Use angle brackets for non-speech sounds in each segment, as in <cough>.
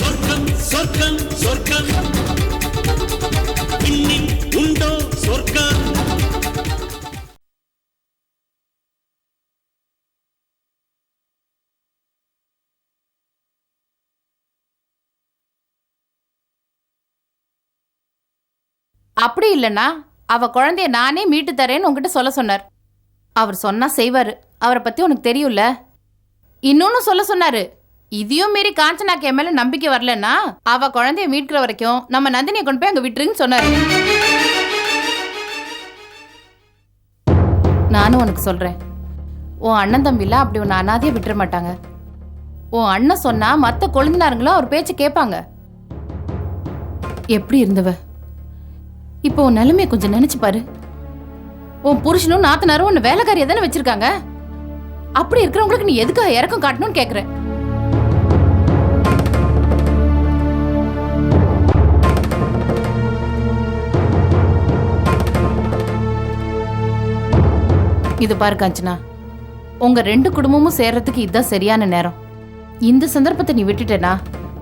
சொர்க்கம் சொர்க்கம் உண்டோ சொர்க்கம்? அப்படி இல்லைன்னா அவ குழந்தைய நானே மீட்டு தரேன்னு உங்ககிட்ட சொல்ல சொன்னார். அவர் சொன்னா செய்வாரு. அவரை பத்தி உனக்கு தெரியும்ல? இன்னொன்னு சொல்ல சொன்னாரு. இதையும் மீறி காஞ்சனாக்கு என் மேல நம்பிக்கை வரலன்னா அவ குழந்தைய மீட்கிற வரைக்கும் நம்ம நந்தினியை கொண்டு போய் அங்க விட்டுருன்னு சொன்னாரு. நானும் உனக்கு சொல்றேன். உன் அண்ணன் தம்பிலாம் அப்படி உன்னை அனாதையே விட்டுற மாட்டாங்க. உன் அண்ணன் சொன்னா மத்த கொழுந்தினாருங்களும் அவர் பேச்சு கேட்பாங்க. எப்படி இருந்தவ? இப்போ உன் நிலைமையை கொஞ்சம் நினைச்சு பாரு. உன் புருஷனும் நாத்தனாரும் உன்னை வேலைக்காரியா தானே வச்சிருக்காங்க? அப்படி இருக்கிறவங்களுக்கு நீ எதுக்காக இறக்கம் காட்டணும்னு கேட்குற இது பாரு காஞ்சனா. உங்க ரெண்டு குடும்பமும் சேர்றதுக்கு இதுதான் சரியான நேரம். இந்த சந்தர்ப்பத்தை நீ விட்டுட்டேனா?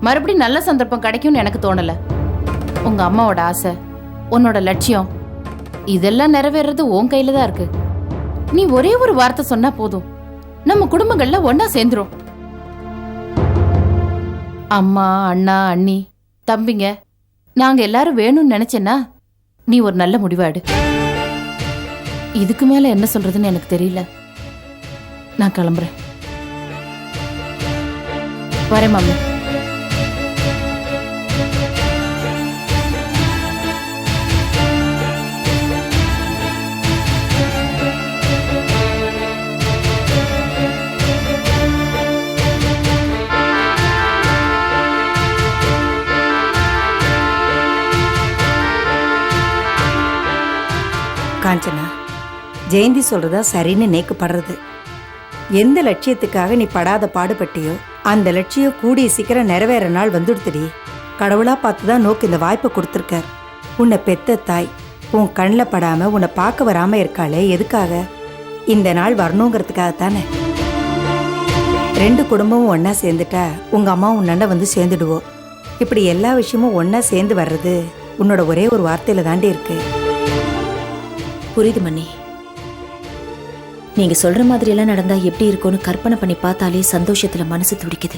மறுபடியும் நல்ல சந்தர்ப்பம் கிடைக்கும்னு எனக்கு தோணல. உங்க அம்மாவோட ஆசை உன்னோட லட்சியம் இதெல்லாம் நிறைவேறது உன் கையில தான் இருக்கு. நீ ஒரே ஒரு வார்த்தை சொன்னா போதும். நம்ம குடும்பங்கள்ல ஒன்னா சேர்ந்துரும். அம்மா அண்ணா அண்ணி தம்பிங்க நாங்க எல்லாரும் வேணும்னு நினைச்சேன்னா நீ ஒரு நல்ல முடிவாடு. இதுக்கு மேல என்ன சொல்றதுன்னு எனக்கு தெரியல. நான் கிளம்புறேன். வரேன் மாமி. காஞ்சனா? ஜெயந்தி சொல்றதா சரின்னு நேக்குப்படுறது. எந்த லட்சியத்துக்காக நீ படாத பாடுபட்டியோ அந்த லட்சியம் கூடிய சீக்கிரம் நிறைவேற நாள் வந்துடுத்துடி கடவுளா பார்த்து தான் நோக்கு இந்த வாய்ப்பை கொடுத்துருக்கார். உன்னை பெத்த தாய் உன் கண்ணில் படாமல் உன்னை பார்க்க வராம இருக்காளே எதுக்காக? இந்த நாள் வரணுங்கிறதுக்காக தானே ரெண்டு குடும்பமும் ஒன்றா சேர்ந்துட்டா உங்க அம்மா உன்னண்ட வந்து சேர்ந்துடுவோம் இப்படி எல்லா விஷயமும் ஒன்றா சேர்ந்து வர்றது உன்னோட ஒரே ஒரு வார்த்தையில தாண்டி இருக்கு. புரியுது மண்ணி நீங்க சொல்ற மாதிரி எல்லாம் நடந்தா எப்படி இருக்கும்னு கற்பனை பண்ணி பார்த்தாலே சந்தோஷத்துல மனசு துடிக்குது.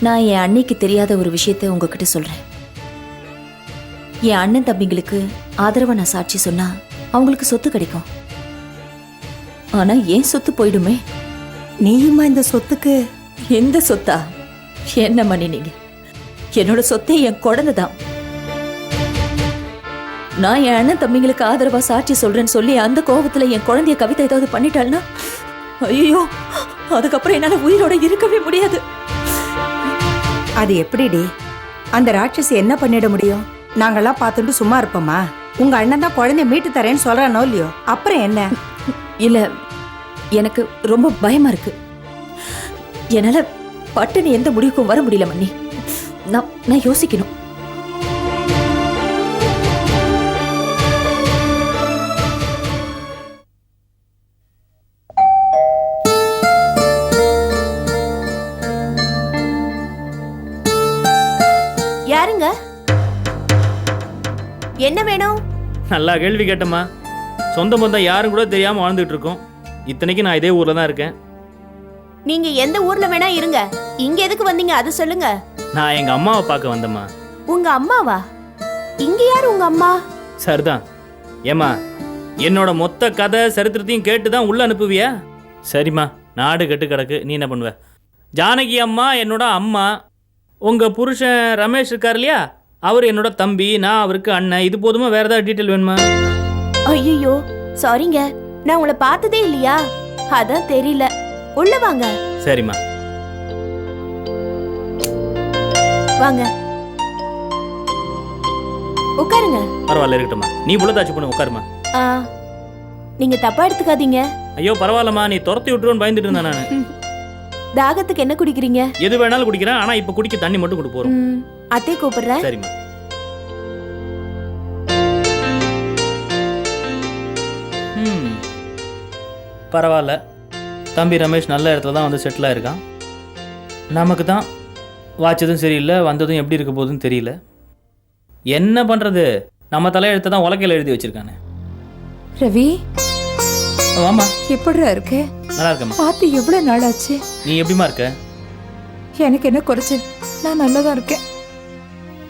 நான் என் அன்னைக்கு தெரியாத ஒரு விஷயத்த உங்ககிட்ட சொல்றேன். என் அண்ணன் தம்பிங்களுக்கு ஆதரவா நான் சாட்சி சொன்னா அவங்களுக்கு சொத்து கிடைக்கும். ஆனா ஏன் சொத்து போயிடுமே? நீயுமா இந்த சொத்துக்கு? எந்த சொத்தா? என்ன மணி நீங்க? என்னோட சொத்தே என் குழந்தை தான் நான் என் அண்ணன் தம்பிங்களுக்கு ஆதரவா சாட்சி சொல்றேன்னு சொல்லி அந்த கோபத்துல என் குழந்தைய கவிதை ஏதாவது பண்ணிட்டாள்னா ஐயோ அதுக்கப்புறம் என்னால உயிரோட இருக்கவே முடியாது. அது எப்படிடி? அந்த ராட்சசி என்ன பண்ணிட முடியும்? நாங்கெல்லாம் பார்த்துட்டு சும்மா இருப்போமா? உங்க அண்ணன் தான் குழந்தைய மீட்டு தரேன்னு சொல்றானோ இல்லையோ? அப்புறம் என்ன? இல்ல எனக்கு ரொம்ப பயமா இருக்கு. என்னால பட்டுன்னு எந்த முடிவுக்கும் வர முடியல மண்ணி நான் நான் யோசிக்கணும். என்ன வேணும்? நல்லா கேள்வி கேட்டம்மா. சொந்த பந்தம் யாரும் கூட தெரியாம வாழ்ந்துட்டு இருக்கோம். இத்தனைக்கு நான் இதே ஊர்ல தான் இருக்கேன். நீங்க எந்த ஊர்ல வேணா இருங்க. இங்க எதுக்கு வந்தீங்க? அது சொல்லுங்க. நான் எங்க அம்மாவை பார்க்க வந்தம்மா. உங்க அம்மாவா? இங்க யார் உங்க அம்மா? சரிதான். ஏம்மா என்னோட மொத்த கதை சரித்திரத்தையும் கேட்டு தான் உள்ள அனுப்புவியா? சரிம்மா நாடு கெட்டு கிடக்கு. நீ என்ன பண்ணுவ? ஜானகி அம்மா என்னோட அம்மா. உங்க புருஷன் ரமேஷ் இருக்கார் இல்லையா? அவர் என்னோட தம்பி நான் அவருக்கு அண்ணன். இது போதுமா? வேற ஏதாவது டீட்டெயில் வேணுமா? ஐயோ சாரிங்க நான் உங்களை பார்த்ததே இல்லையா? அதான் தெரியல. உள்ள வாங்க. சரிம்மா. வாங்க. உட்காருங்க. பரவாயில்ல இருக்கட்டும்மா. நீ புள்ளதாச்சு பண்ணு உட்காருமா ஆ, நீங்க தப்பா எடுத்துக்காதீங்க. ஐயோ பரவாயில்லம்மா. நீ துரத்தி விட்டுருவோன்னு பயந்துட்டு இருந்தேன் நான். <laughs> தாகத்துக்கு என்ன குடிக்கிறீங்க? எது வேணாலும் குடிக்கிறேன் ஆனா இப்ப குடிக்க தண்ணி மட்டும் கொடு போறோம். ம், கூப்பிடுறேன் சரிம்மா. ம் பரவாயில்ல. தம்பி ரமேஷ் நல்ல இடத்துல தான் வந்து செட்டில் ஆயிருக்கான். நமக்கு தான் வாய்ச்சதும் சரியில்லை வந்ததும் எப்படி இருக்க போகுதுன்னு தெரியல. என்ன பண்ணுறது நம்ம தலையெழுத்தை தான் உலக்கையில் எழுதி வச்சிருக்கானே. ரவி ஆமா. எப்படிடா இருக்கு? நல்லா இருக்கம்மா. பார்த்து எவ்வளவு நாள் ஆச்சு நீ எப்படிம்மா இருக்க? எனக்கு என்ன குறைச்சல்? நான் நல்லா தான் இருக்கேன்.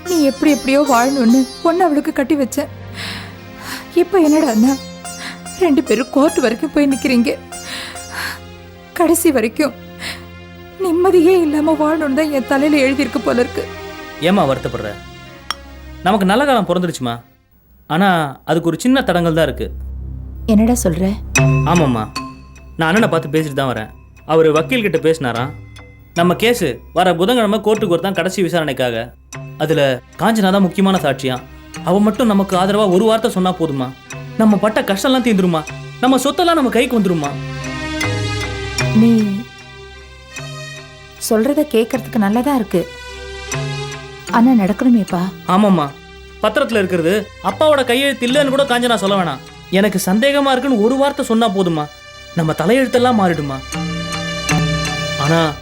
நீ எப்படி எப்படியோ வாழணும்னு பொண்ணு அவளுக்கு கட்டி வச்சேன் இப்போ என்னடா அண்ணா? ரெண்டு பேரும் கோர்ட் வரைக்கும் போய் நிக்கிறீங்க. கடைசி வரைக்கும் நிம்மதியே இல்லாம வாழணும்னு தான் என் தலையில எழுதியிருக்கு போல இருக்கு. ஏம்மா வருத்தப்படுற? நமக்கு நல்ல காலம் பிறந்துருச்சுமா ஆனால் அதுக்கு ஒரு சின்ன தடங்கள் தான் இருக்குது என்னடா சொல்ற? ஆமாம்மா. நான் அண்ணனை பார்த்து பேசிட்டு தான் வரேன். அவர் வக்கீல்கிட்ட பேசினாராம் நம்ம கேஸு வர புதன்கிழமை கோர்ட்டுக்கு ஒருத்தான் கடைசி விசாரணைக்காக. அதில் காஞ்சனா தான் முக்கியமான சாட்சியா? அவன் மட்டும் நமக்கு ஆதரவாக ஒரு வார்த்தை சொன்னால் போதுமா? நம்ம பட்ட கஷ்டம்லாம் தீந்துருமா? நம்ம சொத்தெல்லாம் நம்ம கைக்கு வந்துருமா? நீ சொல்றத கேட்கறதுக்கு நல்லதா இருக்கு. ஆனா நடக்கணுமேப்பா. ஆமாம்மா. பத்திரத்தில் இருக்கிறது அப்பாவோட கையெழுத்து இல்லைன்னு கூட காஞ்சனா சொல்ல வேணாம். எனக்கு சந்தேகமாக இருக்குன்னு ஒரு வார்த்தை சொன்னால் போதுமா நம்ம தலையெழுத்தெல்லாம் மாறிடுமா ஆனால்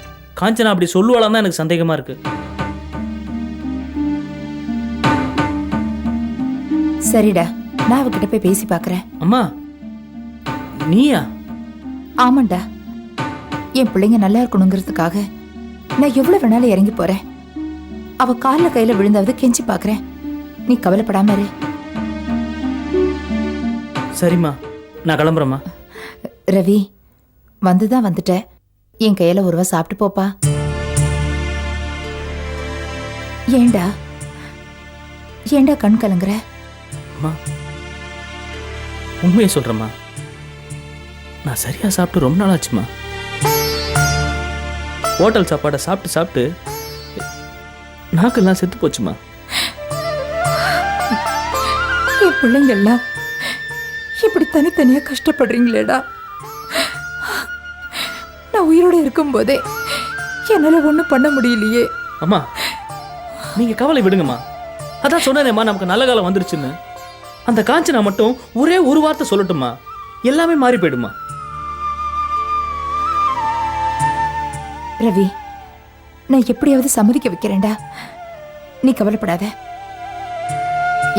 காஞ்சனா அப்படி சொல்லுவாளான்னு தான் எனக்கு சந்தேகமாக இருக்கு. சரிடா நான் அவகிட்ட போய் பேசி பார்க்கறேன் அம்மா நீயா? ஆமாண்டா. என் பிள்ளைங்க நல்லா இருக்கணுங்கிறதுக்காக நான் எவ்வளவு வேணாலும் இறங்கி போறேன். அவ கால்ல கையில விழுந்தாவது கெஞ்சி பாக்குறேன். நீ கவலைப்படாம இரு. சரிம்மா. நான் கிளம்புறேம்மா. ரவி வந்துதான் வந்துட்ட. என் கையில ஒருவா சாப்பிட்டு போப்பா. ஏண்டா? ஏண்டா கண் கலங்குற? அம்மா உண்மையை சொல்கிறேம்மா நான் சரியாக சாப்பிட்டு ரொம்ப நாள் ஆச்சுமா ஹோட்டல் சாப்பாடை சாப்பிட்டு சாப்பிட்டு நாக்கெல்லாம் செத்து போச்சுமா என் பிள்ளைங்க எல்லாம் இப்படி தனித்தனியா கஷ்டப்படுறீங்களேடா. நான் உயிரோட இருக்கும்போதே என்னால ஒண்ணும் பண்ண முடியலையே. அம்மா நீங்கள் கவலை விடுங்கம்மா. அதான் சொன்னேனேம்மா நமக்கு நல்ல காலம் வந்துருச்சுன்னு. அந்த காஞ்சனா மட்டும் ஒரே ஒரு வார்த்தை சொல்லட்டுமா எல்லாமே மாறி போயிடுமா ரவி நான் எப்படியாவது சம்மதிக்க வைக்கிறேன்டா. நீ கவலைப்படாத.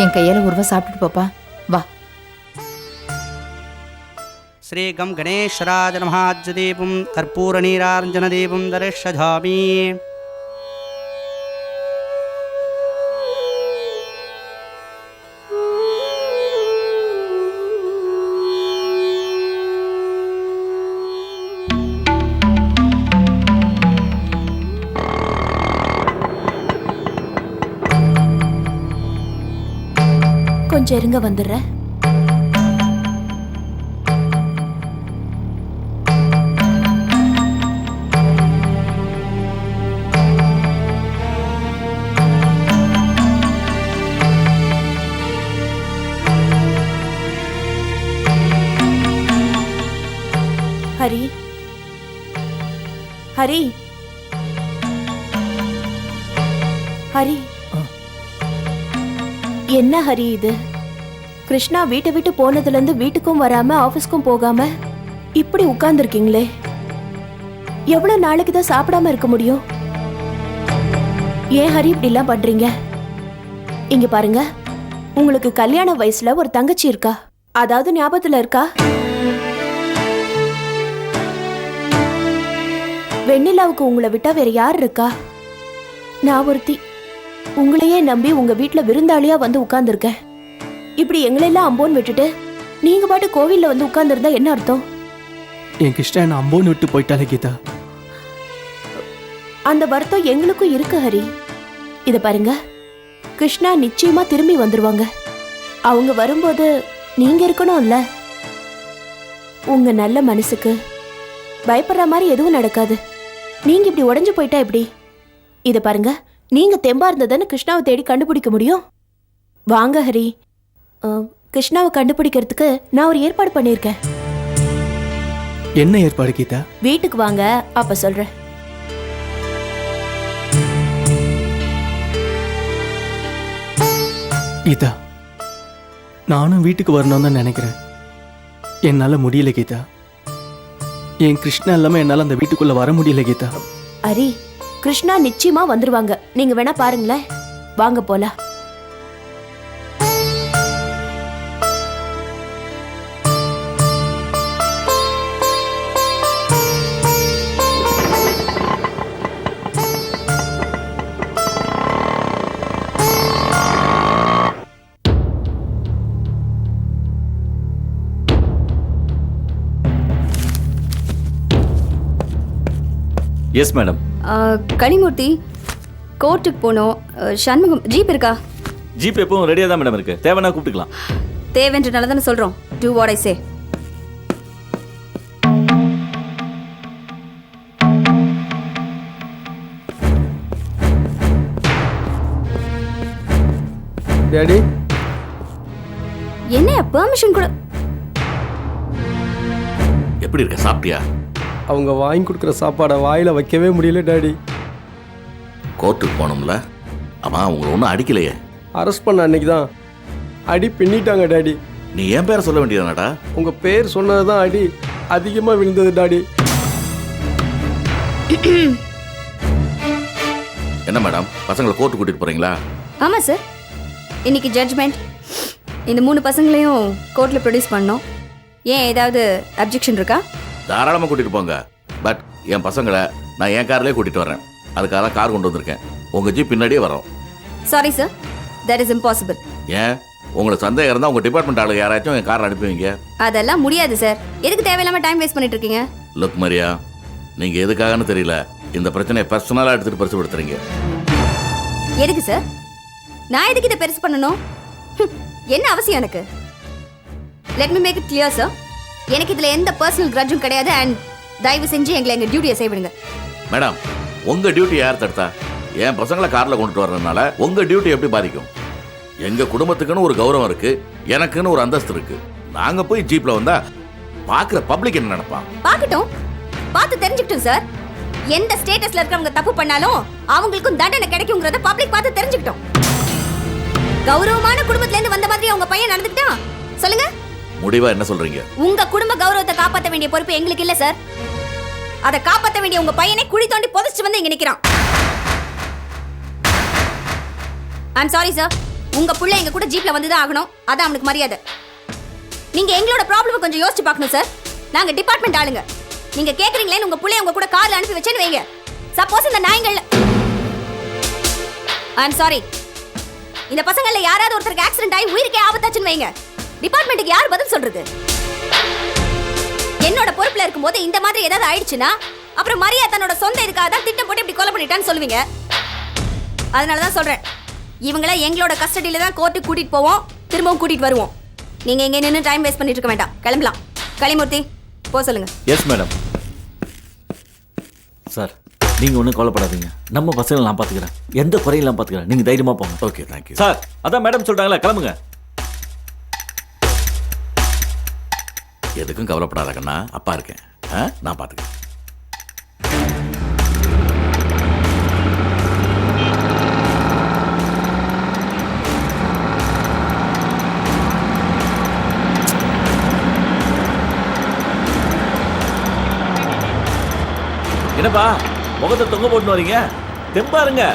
என் கையால ஒருவா சாப்பிட்டுட்டு போப்பா. வா. श्रीगं गणेशराजनमहाज्यदीपं कर्पूरनीराञ्जनदीपं दर्शयामि கொஞ்சம் இருங்க வந்துடுறேன் ஹரி. ஹரி. ஹரி. என்ன ஹரி இது? கிருஷ்ணா வீட்டை விட்டு போனதுல இருந்து வீட்டுக்கும் வராம ஆபீஸ்க்கும் போகாம இப்படி உட்கார்ந்துருக்கீங்களே. எவ்வளவு நாளைக்கு தான் சாப்பிடாம இருக்க முடியும்? ஏன் ஹரி இப்படி எல்லாம் பண்றீங்க? இங்க பாருங்க. உங்களுக்கு கல்யாண வயசுல ஒரு தங்கச்சி இருக்கா? அதாவது ஞாபகத்துல இருக்கா? வெண்ணிலாவுக்கு உங்களை விட்டா வேற யார் இருக்கா? நான் ஒருத்தி. உங்களையே நம்பி உங்க வீட்ல விருந்தாளியா வந்து உட்கார்ந்துருக்கேன். இப்படி எங்களெல்லாம் அம்போன்னு விட்டுட்டு நீங்க பாட்டு கோவில்ல வந்து உட்கார்ந்துருந்தா என்ன அர்த்தம்? என் கிருஷ்ணா என்ன அம்போன்னு விட்டு போயிட்டாலே கீதா. அந்த வருத்தம் எங்களுக்கும் இருக்கு ஹரி. இத பாருங்க. கிருஷ்ணா நிச்சயமா திரும்பி வந்துருவாங்க. அவங்க வரும்போது நீங்க இருக்கணும்ல. உங்க நல்ல மனசுக்கு பயப்படுற மாதிரி எதுவும் நடக்காது. நீங்க இப்படி உடைஞ்சு போயிட்டா எப்படி? இத பாருங்க நீங்க தெம்பா இருந்ததானே கிருஷ்ணாவை தேடி கண்டுபிடிக்க முடியும். வாங்க ஹரி. கிருஷ்ணாவை கண்டுபிடிக்கிறதுக்கு நான் ஒரு ஏற்பாடு பண்ணியிருக்கேன். என்ன ஏற்பாடு கீதா? வீட்டுக்கு வாங்க அப்ப சொல்றேன். கீதா நானும் வீட்டுக்கு வரணும்னு தான் நினைக்கிறேன். என்னால் முடியல கீதா. என் கிருஷ்ணா இல்லாமல் என்னால் அந்த வீட்டுக்குள்ளே வர முடியல கீதா. அரி கிருஷ்ணா நிச்சயமா வந்துருவாங்க. நீங்க வேணா பாருங்களேன். வாங்க போலாம். எஸ் மேடம் கனிமூர்த்தி கோர்ட்டுக்கு போனோம். சண்முகம் ஜீப் இருக்கா? ஜிபே எப்பவும் ரெடியாக தான் மேடம் இருக்கு. தேவைன்னா கூப்பிட்டுக்கலாம். தேவைன்றனால தானே சொல்கிறோம் do what I say daddy என்ன பெர்மிஷன் கூட எப்படி இருக்க சாப்பிட்டியா? அவங்க வாங்கி கொடுக்குற சாப்பாடை வாயில வைக்கவே முடியல டேடி. கோர்ட்டுக்கு போனோம்ல அவன் உங்களை ஒன்றும் அடிக்கலையே. அரெஸ்ட் பண்ண அன்னைக்கு தான் அடி பின்னிட்டாங்க டேடி. நீ என் பேரை சொல்ல வேண்டியதானடா? உங்க பேர் சொன்னது தான் அடி அதிகமாக விழுந்தது டாடி. என்ன மேடம்? பசங்களை கோர்ட்டு கூட்டிட்டு போறீங்களா? ஆமாம் சார் இன்னைக்கு ஜட்ஜ்மெண்ட் இந்த மூணு பசங்களையும் கோர்ட்டில் ப்ரொடியூஸ் பண்ணோம். ஏன் ஏதாவது அப்ஜெக்ஷன் இருக்கா? தாராளமாக கூட்டிட்டு போங்க. பட் என் பசங்களை நான் என் கார்லேயே கூட்டிட்டு வரேன் அதுக்காக தான் கார் கொண்டு வந்திருக்கேன். உங்க ஜீப் பின்னாடியே வரோம். Sorry sir that is impossible ஏன்? உங்களுக்கு சந்தேகம் இருந்தால் உங்க டிபார்ட்மெண்ட் ஆளுங்க யாராச்சும் என் கார் அனுப்புவீங்க. அதெல்லாம் முடியாது சார் எதுக்கு தேவையில்லாம டைம் வேஸ்ட் பண்ணிட்டு இருக்கீங்க? லுக் மரியா நீங்க எதுக்காகன்னு தெரியல. இந்த பிரச்சனையை பர்சனலாக எடுத்துட்டு பரிசுப்படுத்துறீங்க. எதுக்கு சார் நான் எதுக்கு இதை பெருசு பண்ணணும்? <laughs> என்ன அவசியம் எனக்கு? Let me make it clear sir எனக்கு இதுல எந்த பர்சனல் கிரட்ஜும் கிடையாது அண்ட் தயவு செஞ்சு எங்களை எங்க டியூட்டியை செய்விடுங்க மேடம் உங்க டியூட்டி யார் தடுத்தா? என் பசங்களை கார்ல கொண்டுட்டு வர்றதுனால உங்க டியூட்டி எப்படி பாதிக்கும்? எங்க குடும்பத்துக்குன்னு ஒரு கௌரவம் இருக்கு எனக்குன்னு ஒரு அந்தஸ்து இருக்கு. நாங்க போய் ஜீப்ல வந்தா பாக்குற பப்ளிக் என்ன நினைப்பான்? பார்க்கட்டும் பார்த்து தெரிஞ்சுக்கிட்டோம் சார் எந்த ஸ்டேட்டஸ்ல இருக்கிறவங்க தப்பு பண்ணாலும் அவங்களுக்கும் தண்டனை கிடைக்குங்கிறத பப்ளிக் பார்த்து தெரிஞ்சுக்கிட்டோம். கௌரவமான குடும்பத்துல இருந்து வந்த மாதிரி அவங்க பையன் நடந்துக்கிட்டான். சொல்லுங்க. முடிவா என்ன சொல்றீங்க? உங்க குடும்ப கௌரவத்தை காப்பாத்த வேண்டிய பொறுப்பு எங்களுக்கு இல்ல சார் அதை காப்பாத்த வேண்டிய உங்க பையனை குழி தோண்டி புதைச்சிட்டு வந்து இங்க நிக்கிறான். ஐம் சாரி சார் உங்க புள்ள எங்க கூட ஜீப்ல வந்து தான் ஆகணும். அதான் அவனுக்கு மரியாதை. நீங்க எங்களோட ப்ராப்ளம் கொஞ்சம் யோசிச்சு பார்க்கணும் சார் நாங்க டிபார்ட்மெண்ட் ஆளுங்க. நீங்க கேக்குறீங்களேன்னு உங்க புள்ளைய உங்க கூட கார்ல அனுப்பி வச்சேன்னு வைங்க. சப்போஸ் இந்த நாய்கள் ஐம் சாரி இந்த பசங்கள்ல யாராவது ஒருத்தருக்கு ஆக்சிடென்ட் ஆகி உயிருக்கே ஆபத்தாச்சுன்னு வைங்க. டிபார்ட்மெண்ட்டுக்கு யார் பதில் சொல்றது? என்னோட பொறுப்புல இருக்கும்போது இந்த மாதிரி ஏதாவது ஆயிடுச்சுன்னா அப்புறம் மரியா தன்னோட சொந்த இதுக்காக தான் திட்டம் போட்டு இப்படி கொலை பண்ணிட்டான்னு சொல்லுவீங்க. அதனால தான் சொல்றேன். இவங்கள எங்களோட கஸ்டடியில தான் கோர்ட்டுக்கு கூட்டிட்டு போவோம் திரும்பவும் கூட்டிட்டு வருவோம். நீங்க இங்க நின்று டைம் வேஸ்ட் பண்ணிட்டு இருக்க வேண்டாம். கிளம்பலாம். கலிமூர்த்தி போ சொல்லுங்க. எஸ் மேடம் சார் நீங்கள் ஒன்றும் கவலைப்படாதீங்க. நம்ம பசங்களை நான் பார்த்துக்கிறேன் எந்த குறையும் நான் பார்த்துக்கிறேன் நீங்கள் தைரியமாக போங்க. ஓகே தேங்க்யூ சார் அதான் மேடம் சொல்கிறாங்களா கிளம்புங்க. எதுக்கும் கவலைப்படாத கண்ணா. அப்பா இருக்கேன். ஆ? நான் பாத்துக்கிறேன். என்னப்பா முகத்தை தொங்க போட்டு வரீங்க? தெம்பாருங்க.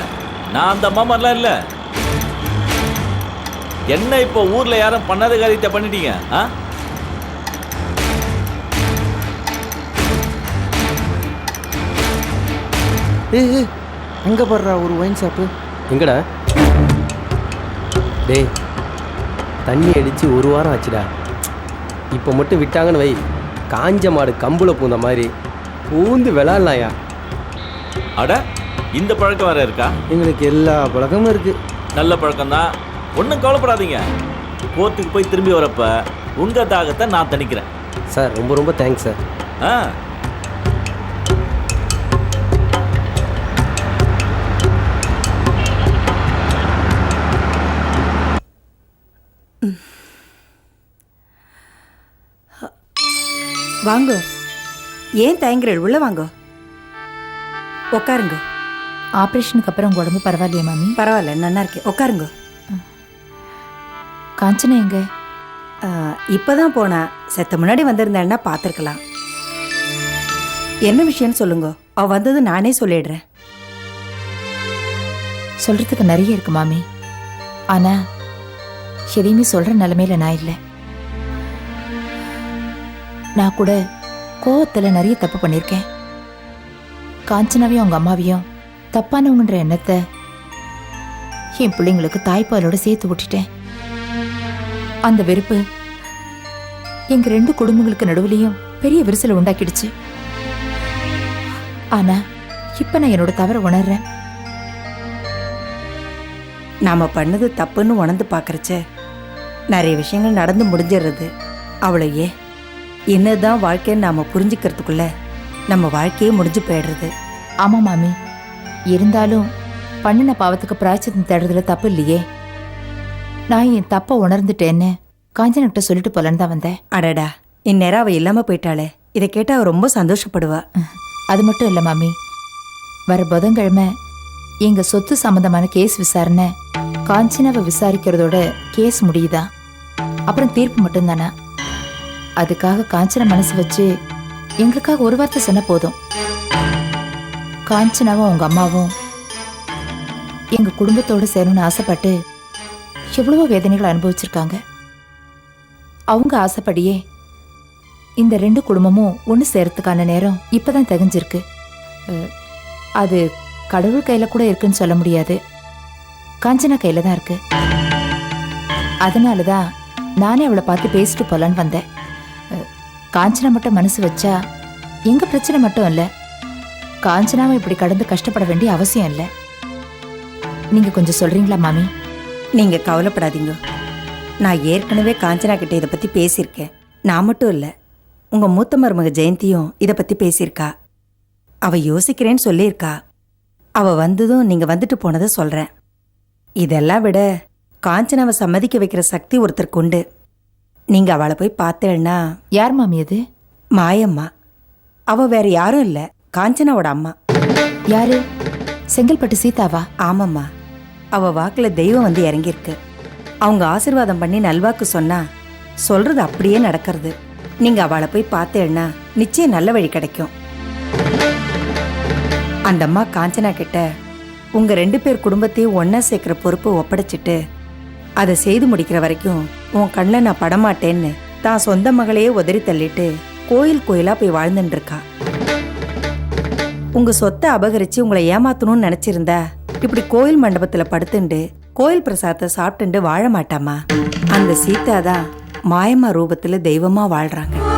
நான் அந்த அம்மா மாதிரிலாம் இல்லை. என்ன இப்போ ஊரில் யாரும் பண்ணாத காரியத்தை பண்ணிட்டீங்க? ஆ? ஏய் அங்கே படுறா ஒரு ஒயின் ஷாப்பு எங்கடா? டேய் தண்ணி அடித்து ஒரு வாரம் ஆச்சுடா. இப்போ மட்டும் விட்டாங்கன்னு வை. காஞ்ச மாடு கம்புல பூந்த மாதிரி பூந்து விளாட்லாயா அட இந்த பழக்கம் வேற இருக்கா? எங்களுக்கு எல்லா பழக்கமும் இருக்கு. நல்ல பழக்கம் தான் ஒன்றும் கவலைப்படாதீங்க. கோர்ட்டுக்கு போய் திரும்பி வரப்ப உங்க தாகத்தை நான் தணிக்கிறேன். சார் ரொம்ப ரொம்ப தேங்க்ஸ் சார். ஆ. வாங்கோ. ஏன் தயங்குறீள்? உள்ள வாங்கோ. உட்காருங்க ஆப்ரேஷனுக்கு அப்புறம் உங்க உடம்பு பரவாயில்லையா மாமி? பரவாயில்ல நல்லா இருக்கேன். உட்காருங்க காஞ்சனா எங்க? இப்பதான் போனா. செத்த முன்னாடி வந்திருந்தேன்னா பார்த்துருக்கலாம் என்ன விஷயம்னு சொல்லுங்க. அவ வந்தது நானே சொல்லிடுறேன். சொல்றதுக்கு நிறைய இருக்கு மாமி. ஆனா எதையுமே சொல்ற நிலைமையில நான் இல்லை. நான் கூட கோவத்தில் நிறைய தப்பு பண்ணியிருக்கேன் காஞ்சனாவையும் அவங்க அம்மாவையும் தப்பானவங்கன்ற எண்ணத்தை என் பிள்ளைங்களுக்கு தாய்ப்பாலோட சேர்த்து விட்டுட்டேன். அந்த வெறுப்பு எங்க ரெண்டு குடும்பங்களுக்கு நடுவுலையும் பெரிய விரிசலை உண்டாக்கிடுச்சு. ஆனா இப்ப நான் என்னோட தவற உணர்றேன். நாம பண்ணது தப்புன்னு உணர்ந்து பார்க்கறச்ச நிறைய விஷயங்கள் நடந்து முடிஞ்சிடுறது. அவ்வளோயே என்னதான் வாழ்க்கைன்னு நாம புரிஞ்சுக்கிறதுக்குள்ள நம்ம வாழ்க்கையே முடிஞ்சு போயிடுறது. ஆமா மாமி. இருந்தாலும் பண்ணின பாவத்துக்கு பிராய்ச்சித்தம் தேடுறதுல தப்பு இல்லையே. நான் என் தப்ப உணர்ந்துட்டேன்னு காஞ்சனக்கிட்ட சொல்லிட்டு போலன்னு தான் வந்தேன். அடடா இந்நேரம் அவ இல்லாம போயிட்டாளே. இதை கேட்டா அவ ரொம்ப சந்தோஷப்படுவா. அது மட்டும் இல்லை மாமி. வர புதன்கிழமை எங்க சொத்து சம்பந்தமான கேஸ் விசாரணை காஞ்சனாவை விசாரிக்கிறதோட கேஸ் முடியுதா? அப்புறம் தீர்ப்பு மட்டும்தானா? அதுக்காக காஞ்சனா மனசு வச்சு எங்களுக்காக ஒரு வார்த்தை சொன்ன போதும். காஞ்சனாவும் அவங்க அம்மாவும் எங்க குடும்பத்தோடு சேரணும்னு ஆசைப்பட்டு எவ்வளவோ வேதனைகளை அனுபவிச்சிருக்காங்க. அவங்க ஆசைப்படியே இந்த ரெண்டு குடும்பமும் ஒன்று சேரத்துக்கான நேரம் இப்பதான் தகுஞ்சிருக்கு. அது கடவுள் கையில கூட இருக்குன்னு சொல்ல முடியாது. காஞ்சனா கையில தான் இருக்கு. அதனால தான் நானே அவளை பார்த்து பேசிட்டு போலான்னு வந்தேன். காஞ்சனா மட்டும் மனசு வச்சா எங்க பிரச்சனை மட்டும் இல்லை. காஞ்சனாவை இப்படி கடந்து கஷ்டப்பட வேண்டிய அவசியம் இல்லை. நீங்க கொஞ்சம் சொல்றீங்களா மாமி? நீங்க கவலைப்படாதீங்க. நான் ஏற்கனவே காஞ்சனா கிட்ட இதை பத்தி பேசியிருக்கேன். நான் மட்டும் இல்ல உங்க மூத்த மருமக ஜெயந்தியும் இதை பத்தி பேசியிருக்கா. அவ யோசிக்கிறேன்னு சொல்லியிருக்கா. அவ வந்ததும் நீங்க வந்துட்டு போனதை சொல்றேன். இதெல்லாம் விட காஞ்சனாவை சம்மதிக்க வைக்கிற சக்தி ஒருத்தருக்கு உண்டு. நீங்க அவளை போய் பார்த்தேன்னா யார் மாமி அது? மாயம்மா. அவ வேற யாரும் இல்ல. காஞ்சனாவோட அம்மா. யாரு? செங்கல்பட்டு சீதாவா? ஆமாம்மா. அவ வாக்குல தெய்வம் வந்து இறங்கியிருக்கு. அவங்க ஆசீர்வாதம் பண்ணி நல்வாக்கு சொன்னா சொல்றது அப்படியே நடக்கிறது. நீங்க அவளை போய் பார்த்தேன்னா நிச்சயம் நல்ல வழி கிடைக்கும். அந்த அம்மா காஞ்சனா கிட்ட உங்க ரெண்டு பேர் குடும்பத்தையும் ஒண்ணா சேர்க்கிற பொறுப்பை ஒப்படைச்சிட்டு அதை செய்து முடிக்கிற வரைக்கும் உன் கண்ணில் நான் படமாட்டேன்னு தான் சொந்த மகளையே உதறி தள்ளிட்டு கோயில் கோயிலாக போய் வாழ்ந்துட்டு இருக்கா சொத்தை அபகரிச்சு உங்களை ஏமாத்தணும்னு நினச்சிருந்தா இப்படி கோயில் மண்டபத்தில் படுத்துண்டு கோயில் பிரசாதத்தை சாப்பிட்டுண்டு வாழ மாட்டாமா? அந்த சீதா தான் மாயமா ரூபத்தில் தெய்வமாக வாழ்கிறாங்க